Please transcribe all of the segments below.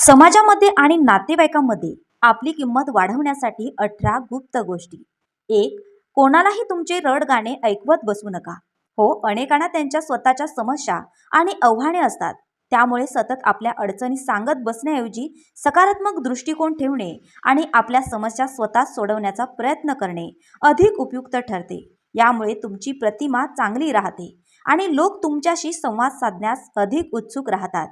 समाजामध्ये आणि नातेवाईकांमध्ये आपली किंमत वाढवण्यासाठी अठरा गुप्त गोष्टी. एक कोणालाही तुमचे रड गाणे ऐकवत बसू नका. हो अनेकांना त्यांच्या स्वतःच्या समस्या आणि आव्हाने असतात. त्यामुळे सतत आपल्या अडचणी सांगत बसण्याऐवजी सकारात्मक दृष्टिकोन ठेवणे आणि आपल्या समस्या स्वतः सोडवण्याचा प्रयत्न करणे अधिक उपयुक्त ठरते. यामुळे तुमची प्रतिमा चांगली राहते आणि लोक तुमच्याशी संवाद साधण्यास अधिक उत्सुक राहतात.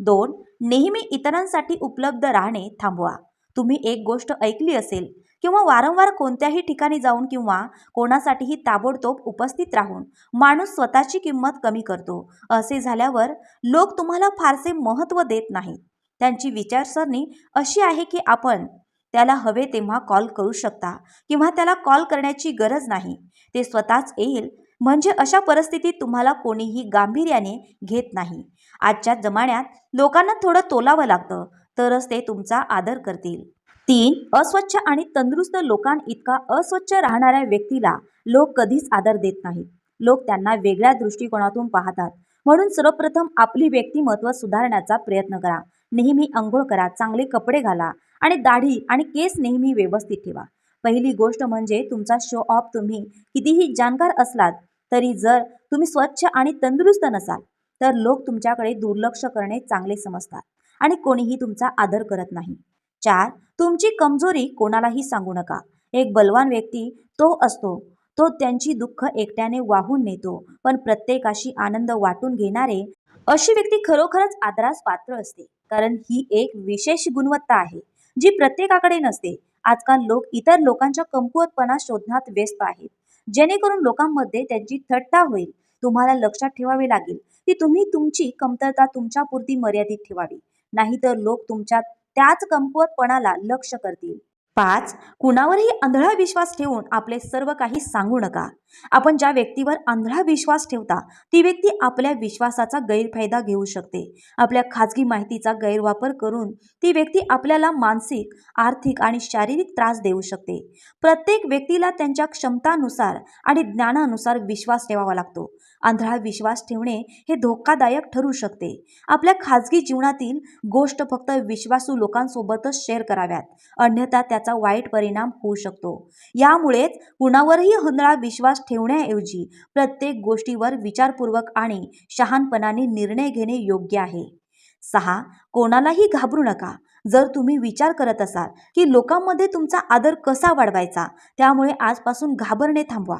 दोन नेहमी इतरांसाठी उपलब्ध राहणे थांबवा. तुम्ही एक गोष्ट ऐकली असेल किंवा वारंवार कोणत्याही ठिकाणी जाऊन किंवा कोणासाठीही ताबडतोब उपस्थित राहून माणूस स्वतःची किंमत कमी करतो. असे झाल्यावर लोक तुम्हाला फारसे महत्त्व देत नाहीत. त्यांची विचारसरणी अशी आहे की आपण त्याला हवे तेव्हा कॉल करू शकता किंवा त्याला कॉल करण्याची गरज नाही. ते स्वतःच येईल म्हणजे अशा परिस्थितीत तुम्हाला कोणीही गांभीर्याने घेत नाही. आजच्या जमान्यात लोकांना थोडं तोलावं लागतं तरच ते तुमचा आदर करतील. तीन अस्वच्छ आणि तंदुरुस्त लोकांइतका अस्वच्छ राहणाऱ्या व्यक्तीला लोक कधीच आदर देत नाहीत. लोक त्यांना वेगळ्या दृष्टिकोनातून पाहतात. म्हणून सर्वप्रथम आपली व्यक्तिमत्व सुधारण्याचा प्रयत्न करा. नेहमी अंघोळ करा चांगले कपडे घाला आणि दाढी आणि केस नेहमी व्यवस्थित ठेवा. पहिली गोष्ट म्हणजे तुमचा शो ऑफ तुम्ही कितीही जाणकार असलात तरी जर तुम्ही स्वच्छ आणि तंदुरुस्त नसाल तर लोक तुमच्याकडे दुर्लक्ष करणे चांगले समजतात आणि कोणीही तुमचा आदर करत नाही. चार तुमची कमजोरी कोणालाही सांगू नका. एक बलवान व्यक्ती तो असतो तो त्यांची दुःख एकट्याने वाहून नेतो पण प्रत्येकाशी आनंद वाटून घेणारे अशी व्यक्ती खरोखरच आदरास पात्र असते. कारण ही एक विशेष गुणवत्ता आहे जी प्रत्येकाकडे नसते. आजकाल लोक इतर लोकांच्या कमकुवतपणा शोधण्यात व्यस्त आहेत. जेणेकरून लोकांमध्ये त्यांची थट्टा होईल. तुम्हाला लक्षात ठेवावे लागेल की तुम्ही तुमची कमतरता तुमच्यापुरती मर्यादित ठेवावी. नाहीतर लोक तुमच्या त्याच कमकुवतपणाला लक्ष करतील. पाच कुणावरही आंधळा विश्वास ठेवून आपले सर्व काही सांगू नका. आपण ज्या व्यक्तीवर आंधळा विश्वास ठेवता ती व्यक्ती आपल्या विश्वासाचा गैरफायदा घेऊ शकते. आपल्या खाजगी माहितीचा गैरवापर करून ती व्यक्ती आपल्याला मानसिक आर्थिक आणि शारीरिक त्रास देऊ शकते. प्रत्येक व्यक्तीला त्यांच्या क्षमतानुसार आणि ज्ञानानुसार विश्वास ठेवावा लागतो. आंधळा विश्वास ठेवणे हे धोकादायक ठरू शकते. आपल्या खाजगी जीवनातील गोष्ट फक्त विश्वासू लोकांसोबतच शेअर कराव्यात. अन्यथा त्याचा वाईट परिणाम होऊ शकतो. यामुळेच कुणावरही आंधळा विश्वास ठेवण्याऐवजी प्रत्येक गोष्टीवर विचारपूर्वक आणि शहाणपणाने निर्णय घेणे योग्य आहे. सहा कोणालाही घाबरू नका. जर तुम्ही विचार करत असाल की लोकांमध्ये तुमचा आदर कसा वाढवायचा त्यामुळे आजपासून घाबरणे थांबवा.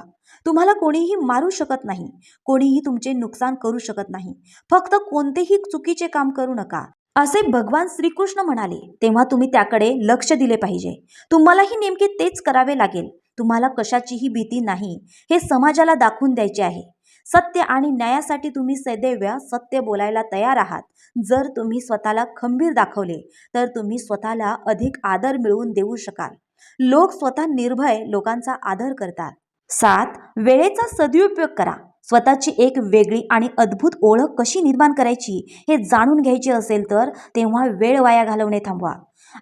तुम्हाला कोणीही मारू शकत नाही. कोणीही तुमचे नुकसान करू शकत नाही. फक्त कोणतेही चुकीचे काम करू नका. असे भगवान श्रीकृष्ण म्हणाले तेव्हा तुम्ही त्याकडे लक्ष दिले पाहिजे. तुम्हालाही नेमके तेच करावे लागेल. तुम्हाला कशाचीही भीती नाही. हे समाजाला दाखवून द्यायचे आहे. सत्य आणि न्यायासाठी तुम्ही सदैव सत्य बोलायला तयार आहात. जर तुम्ही स्वतःला खंबीर दाखवले तर तुम्ही स्वतःला अधिक आदर मिळवून देऊ शकाल. लोक स्वतः निर्भय लोकांचा आदर करतात. सात वेळेचा सदुपयोग करा. स्वतःची एक वेगळी आणि अद्भुत ओळख कशी निर्माण करायची हे जाणून घ्यायचे असेल तर तेव्हा वेळ वाया घालवणे थांबवा.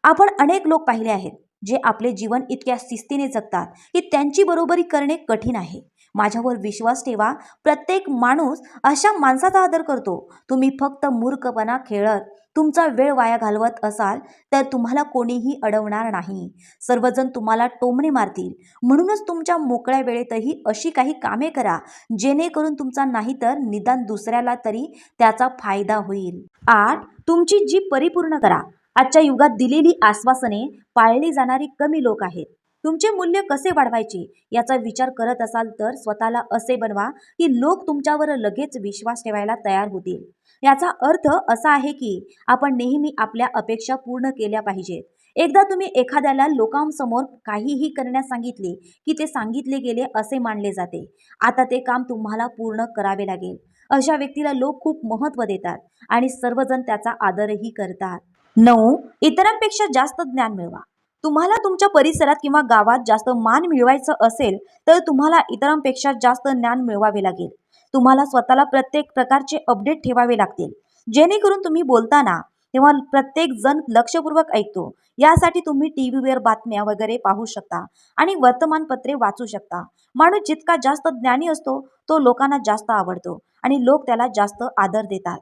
आपण अनेक लोक पाहिले आहेत जे आपले जीवन इतक्या शिस्तीने जगतात की त्यांची बरोबरी करणे कठीण आहे. माझ्यावर विश्वास ठेवा. प्रत्येक माणूस अशा माणसाचा आदर करतो. तुम्ही फक्त मूर्खपणा खेळत तुमचा वेळ वाया घालवत असाल तर तुम्हाला कोणीही अडवणार नाही. सर्वजण तुम्हाला टोमणे मारतील. म्हणूनच तुमच्या मोकळ्या वेळेतही अशी काही कामे करा जेणेकरून तुमचा नाही तर निदान दुसऱ्याला तरी त्याचा फायदा होईल. आठ तुमची जीभ परिपूर्ण करा. आजच्या युगात दिलेली आश्वासने पाळली जाणारी कमी लोक आहेत. तुमचे मूल्य कसे वाढवायचे याचा विचार करत असाल तर स्वतःला असे बनवा की लोक तुमच्यावर लगेच विश्वास ठेवायला तयार होतील. याचा अर्थ असा आहे की आपण नेहमी आपल्या अपेक्षा पूर्ण केल्या पाहिजेत. एकदा तुम्ही एखाद्याला लोकांसमोर काहीही करण्यास सांगितले की ते सांगितले गेले असे मानले जाते. आता ते काम तुम्हाला पूर्ण करावे लागेल. अशा व्यक्तीला लोक खूप महत्त्व देतात आणि सर्वजण त्याचा आदरही करतात. नऊ इतरांपेक्षा जास्त ज्ञान मिळवा. तुम्हाला तुमच्या परिसरात किंवा गावात जास्त मान मिळवायचं असेल तर तुम्हाला इतरांपेक्षा जास्त ज्ञान मिळवावे लागेल. तुम्हाला स्वतःला प्रत्येक प्रकारचे अपडेट ठेवावे लागतील. जेणेकरून तुम्ही बोलताना तेव्हा प्रत्येक जण लक्षपूर्वक ऐकतो. यासाठी तुम्ही टी व्हीवर बातम्या वगैरे पाहू शकता आणि वर्तमानपत्रे वाचू शकता. माणूस जितका जास्त ज्ञानी असतो तो लोकांना जास्त आवडतो आणि लोक त्याला जास्त आदर देतात.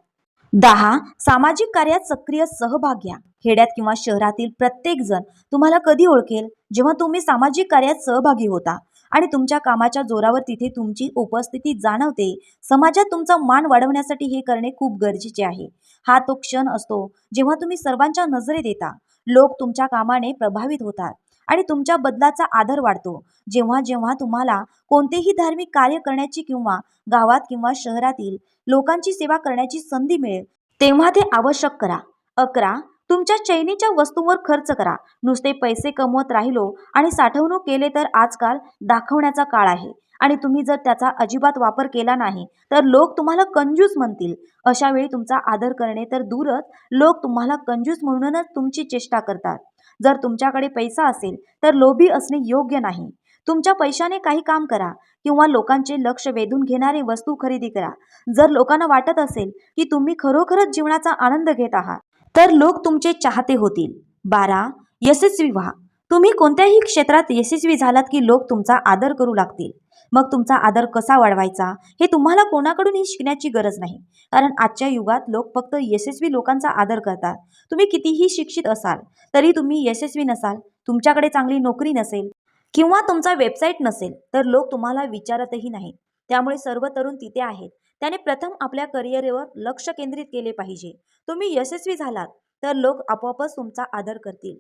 दहा सामाजिक कार्यात सक्रिय सहभाग घ्या. खेड्यात किंवा शहरातील प्रत्येक जण तुम्हाला कधी ओळखेल? जेव्हा तुम्ही सामाजिक कार्यात सहभागी होता आणि तुमच्या कामाच्या जोरावर तिथे तुमची उपस्थिती जाणवते समाजात तुमचा मान वाढवण्यासाठी हे करणे खूप गरजेचे आहे. हा तो क्षण असतो जेव्हा तुम्ही सर्वांच्या नजरेत येता. लोक तुमच्या कामाने प्रभावित होतात. आणि तुमच्या बदलाचा आदर वाढतो. जेव्हा जेव्हा तुम्हाला कोणतेही धार्मिक कार्य करण्याची किंवा गावात किंवा शहरातील लोकांची सेवा करण्याची संधी मिळेल तेव्हा ते आवश्यक करा. अकरा तुमच्या चैनीच्या वस्तूंवर खर्च करा. नुसते पैसे कमवत राहिलो आणि साठवणूक केले तर आजकाल दाखवण्याचा काळ आहे. आणि तुम्ही जर त्याचा अजिबात वापर केला नाही तर लोक तुम्हाला कंजूस म्हणतील. अशा वेळी तुमचा आदर करणे तर दूरच. लोक तुम्हाला कंजूस म्हणूनच तुमची चेष्टा करतात. जर तुमच्याकडे पैसा असेल तर लोभी असणे योग्य नाही. तुमच्या पैशाने काही काम करा किंवा लोकांचे लक्ष वेधून घेणारे वस्तू खरेदी करा. जर लोकांना वाटत असेल की तुम्ही खरोखरच जीवनाचा आनंद घेत आहात तर लोक तुमचे चाहते होतील. बारा यशस्वी व्हा. तुम्ही कोणत्याही क्षेत्रात यशस्वी झालात की लोक तुमचा आदर करू लागतील. मग तुमचा आदर कसा वाढवायचा हे तुम्हाला कोणाकडूनही शिकण्याची गरज नाही. कारण आजच्या युगात लोक फक्त यशस्वी लोकांचा आदर करतात. तुम्ही कितीही शिक्षित असाल तरी तुम्ही यशस्वी नसाल तुमच्याकडे चांगली नोकरी नसेल किंवा तुमचा वेबसाईट नसेल तर लोक तुम्हाला विचारतही नाहीत. त्यामुळे सर्व तरुण तिथे आहेत. त्याने प्रथम आपल्या करिअरवर लक्ष केंद्रित केले पाहिजे. तुम्ही यशस्वी झालात तर लोक आपोआपच तुमचा आदर करतील.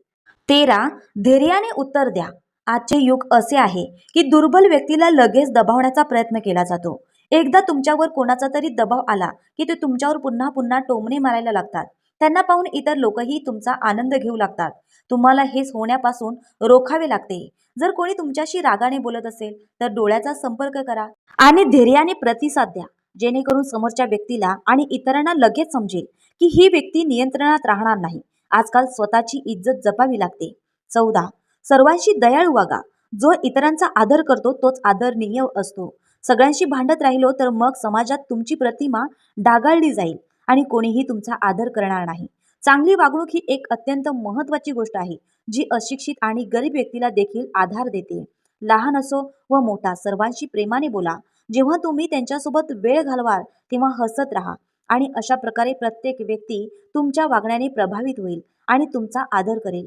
तेरा धैर्याने उत्तर द्या. आजचे युग असे आहे की दुर्बल व्यक्तीला लगेच दबावण्याचा प्रयत्न केला जातो. एकदा तुमच्यावर कोणाचा तरी दबाव आला की ते तुमच्यावर पुन्हा पुन्हा टोमणे मारायला लागतात. त्यांना पाहून इतर लोकही तुमचा आनंद घेऊ लागतात. तुम्हाला हेच होण्यापासून रोखावे लागते. जर कोणी तुमच्याशी रागाने बोलत असेल तर डोळ्याचा संपर्क करा आणि धैर्याने प्रतिसाद द्या. जेणेकरून समोरच्या व्यक्तीला आणि इतरांना लगेच समजेल की ही व्यक्ती नियंत्रणात राहणार नाही. आजकाल स्वतःची इज्जत जपावी लागते. चौदा. सर्वांशी दयाळू वागा. जो इतरांचा आदर करतो तोच आदरणीय असतो. सगळ्यांशी भांडत राहिलो तर मग समाजात तुमची प्रतिमा डागाळली जाईल आणि कोणीही तुमचा आदर करणार नाही. चांगली वागणूक ही एक अत्यंत महत्त्वाची गोष्ट आहे जी अशिक्षित आणि गरीब व्यक्तीला देखील आधार देते. लहान असो व मोठा सर्वांशी प्रेमाने बोला. जेव्हा तुम्ही त्यांच्यासोबत वेळ घालवाल तेव्हा हसत राहा. आणि अशा प्रकारे प्रत्येक व्यक्ती तुमच्या वागण्याने प्रभावित होईल आणि तुमचा आदर करेल.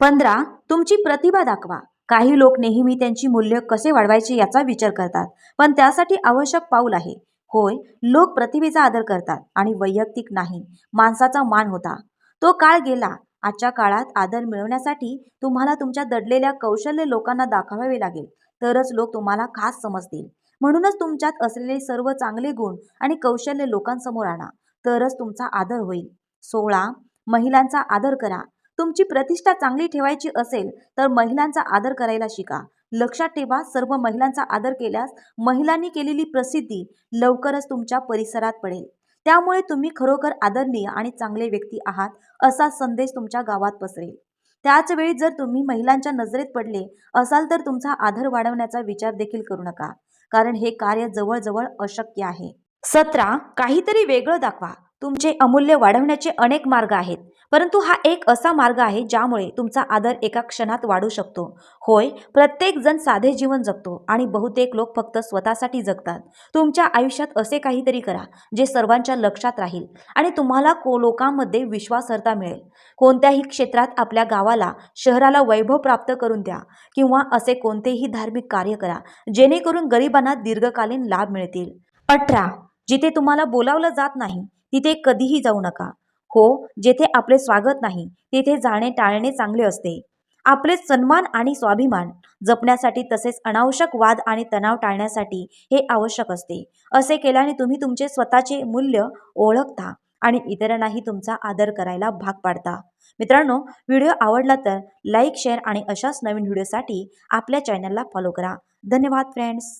पंधरा तुमची प्रतिभा दाखवा. काही लोक नेहमी त्यांची मूल्य कसे वाढवायचे याचा विचार करतात पण त्यासाठी आवश्यक पाऊल आहे. होय लोक प्रतिभेचा आदर करतात आणि वैयक्तिक नाही माणसाचा मान होता. तो काळ गेला. आजच्या काळात आदर मिळवण्यासाठी तुम्हाला तुमच्या दडलेल्या कौशल्य लोकांना दाखवावे लागेल. तरच लोक तुम्हाला खास समजतील. म्हणूनच तुमच्यात असलेले सर्व चांगले गुण आणि कौशल्य लोकांसमोर आणा तरच तुमचा आदर होईल. सोळा महिलांचा आदर करा. तुमची प्रतिष्ठा चांगली ठेवायची असेल तर महिलांचा आदर करायला शिका. लक्षात ठेवा सर्व महिलांचा आदर केल्यास महिलांनी केलेली प्रसिद्धी लवकरच तुमच्या परिसरात पडेल. त्यामुळे तुम्ही खरोखर आदरणीय आणि चांगले व्यक्ती आहात असा संदेश तुमच्या गावात पसरेल. त्याच वेळी जर तुम्ही महिलांच्या नजरेत पडले असाल तर तुमचा आदर वाढवण्याचा विचार देखील करू नका. कारण हे कार्य जवळजवळ अशक्य आहे. सतरा काहीतरी वेगळं दाखवा. तुमचे अमूल्य वाढवण्याचे अनेक मार्ग आहेत. परंतु हा एक असा मार्ग आहे ज्यामुळे तुमचा आदर एका क्षणात वाढू शकतो. होय प्रत्येक जण साधे जीवन जगतो आणि बहुतेक लोक फक्त स्वतःसाठी जगतात. तुमच्या आयुष्यात असे काहीतरी करा जे सर्वांच्या लक्षात राहील आणि तुम्हाला को लोकांमध्ये विश्वासार्हता मिळेल. कोणत्याही क्षेत्रात आपल्या गावाला शहराला वैभव प्राप्त करून द्या किंवा असे कोणतेही धार्मिक कार्य करा जेणेकरून गरिबांना दीर्घकालीन लाभ मिळतील. अठरा. जिथे तुम्हाला बोलावलं जात नाही तिथे कधीही जाऊ नका. हो जेथे आपले स्वागत नाही तेथे जाणे टाळणे चांगले असते. आपले सन्मान आणि स्वाभिमान जपण्यासाठी तसेच अनावश्यक वाद आणि तणाव टाळण्यासाठी हे आवश्यक असते. असे केल्याने तुम्ही तुमचे स्वतःचे मूल्य ओळखता आणि इतरांनाही तुमचा आदर करायला भाग पाडता. मित्रांनो व्हिडिओ आवडला तर लाईक शेअर आणि अशाच नवीन व्हिडिओसाठी आपल्या चॅनलला फॉलो करा. धन्यवाद फ्रेंड्स!